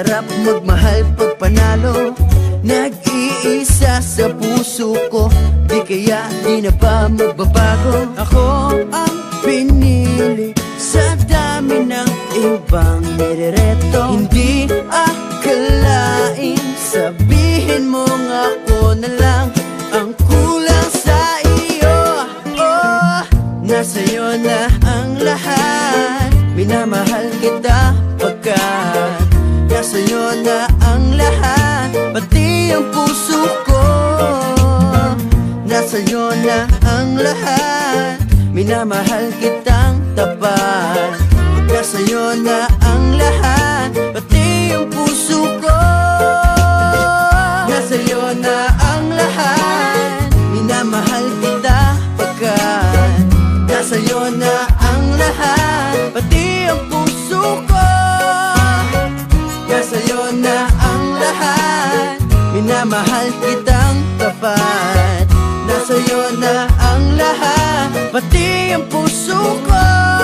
sarap magmahal pag panalo. Nag-iisa sa puso ko Di kaya di na ba magbabago? Ako ang pinili Sa dami ng ibang nirereto. Hindi akalain Sabihin mo nga ako na lang Ang kulang sa iyo. Oh, nasa'yo na ang lahat. Minamahal ang puso ko. Nasa'yo na ang lahat. Minamahal kitang tapat. Nasa'yo na na mahal kitang tapat. Nasa'yo na ang lahat Pati ang puso ko.